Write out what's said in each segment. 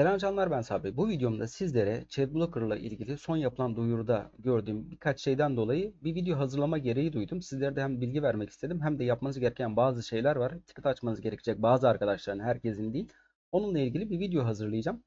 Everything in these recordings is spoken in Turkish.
Selam canlar ben Sabri. Bu videomda sizlere Chatblocker ile ilgili son yapılan duyuruda gördüğüm birkaç şeyden dolayı bir video hazırlama gereği duydum. Sizlere de hem bilgi vermek istedim hem de yapmanız gereken bazı şeyler var. Ticket açmanız gerekecek bazı arkadaşların herkesin değil. Onunla ilgili bir video hazırlayacağım.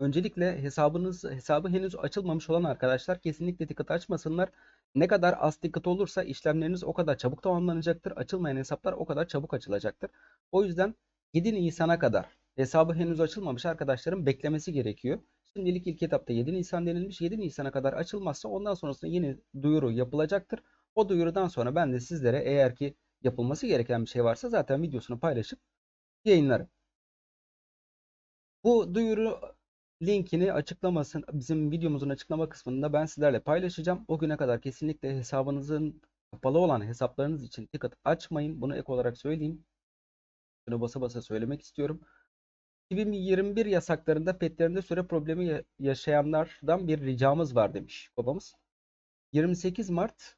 Öncelikle hesabınız hesabı henüz açılmamış olan arkadaşlar kesinlikle ticket açmasınlar. Ne kadar az ticket olursa işlemleriniz o kadar çabuk tamamlanacaktır. Açılmayan hesaplar o kadar çabuk açılacaktır. O yüzden 7 Nisan'a kadar hesabı henüz açılmamış arkadaşların beklemesi gerekiyor. Şimdilik ilk etapta 7 Nisan denilmiş. 7 Nisan'a kadar açılmazsa ondan sonrasında yeni duyuru yapılacaktır. O duyurudan sonra ben de sizlere eğer ki yapılması gereken bir şey varsa zaten videosunu paylaşıp yayınlarım. Bu duyuru linkini açıklamasın bizim videomuzun açıklama kısmında ben sizlerle paylaşacağım. O güne kadar kesinlikle hesabınızın kapalı olan hesaplarınız için ticket açmayın. Bunu ek olarak söyleyeyim. Bunu basa basa söylemek istiyorum. 2021 yasaklarında petlerinde süre problemi ya- yaşayanlardan bir ricamız var demiş babamız. 28 Mart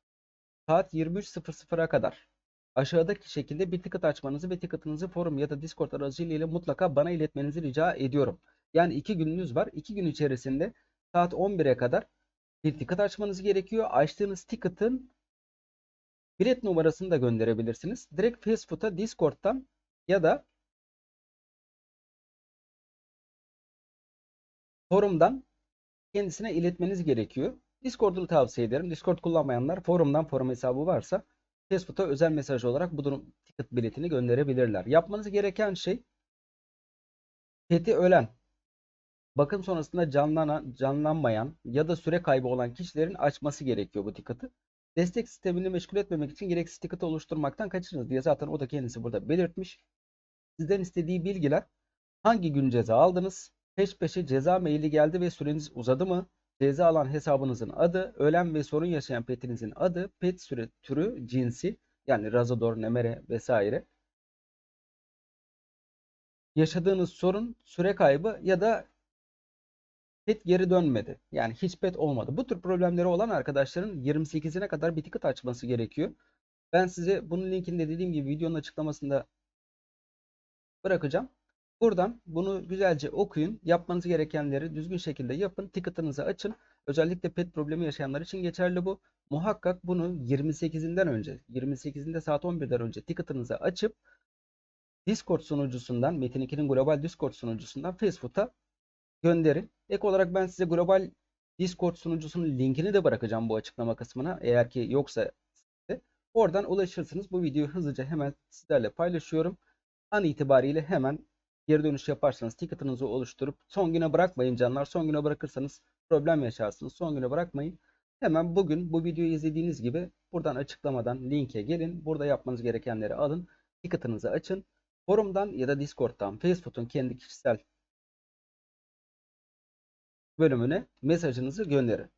saat 23.00'a kadar aşağıdaki şekilde bir ticket açmanızı ve ticket'ınızı forum ya da Discord aracılığıyla mutlaka bana iletmenizi rica ediyorum. Yani iki gününüz var. İki gün içerisinde saat 11'e kadar bir ticket açmanız gerekiyor. Açtığınız ticket'ın bilet numarasını da gönderebilirsiniz. Direkt Facebook'a, Discord'dan ya da forumdan kendisine iletmeniz gerekiyor. Discord'u tavsiye ederim. Discord kullanmayanlar forumdan forum hesabı varsa Facebook'a özel mesaj olarak bu durum ticket biletini gönderebilirler. Yapmanız gereken şey peti ölen, bakım sonrasında canlanan, canlanmayan ya da süre kaybı olan kişilerin açması gerekiyor bu ticket'ı. Destek sistemini meşgul etmemek için gereksiz ticket oluşturmaktan kaçınız diye zaten o da kendisi burada belirtmiş. Sizden istediği bilgiler hangi gün ceza aldınız? Peş peşe ceza maili geldi ve süreniz uzadı mı? Ceza alan hesabınızın adı, ölen ve sorun yaşayan petinizin adı, pet süre türü, cinsi yani Razador, Nemere vesaire. Yaşadığınız sorun, süre kaybı ya da pet geri dönmedi. Yani hiç pet olmadı. Bu tür problemleri olan arkadaşların 28'ine kadar bir ticket açması gerekiyor. Ben size bunun linkini de dediğim gibi videonun açıklamasında bırakacağım. Buradan bunu güzelce okuyun. Yapmanız gerekenleri düzgün şekilde yapın. Ticket'ınızı açın. Özellikle pet problemi yaşayanlar için geçerli bu. Muhakkak bunu 28'inden önce, 28'inde saat 11'den önce ticket'ınızı açıp Discord sunucusundan, Metin 2'nin global Discord sunucusundan Facebook'a gönderin. Ek olarak ben size global Discord sunucusunun linkini de bırakacağım bu açıklama kısmına. Eğer ki yoksa. Oradan ulaşırsınız. Bu videoyu hızlıca hemen sizlerle paylaşıyorum. An itibariyle hemen geri dönüş yaparsanız ticket'ınızı oluşturup son güne bırakmayın canlar. Son güne bırakırsanız problem yaşarsınız. Son güne bırakmayın. Hemen bugün bu videoyu izlediğiniz gibi buradan açıklamadan linke gelin. Burada yapmanız gerekenleri alın. Ticket'ınızı açın. Forumdan ya da Discord'dan Facebook'un kendi kişisel bölümüne mesajınızı gönderin.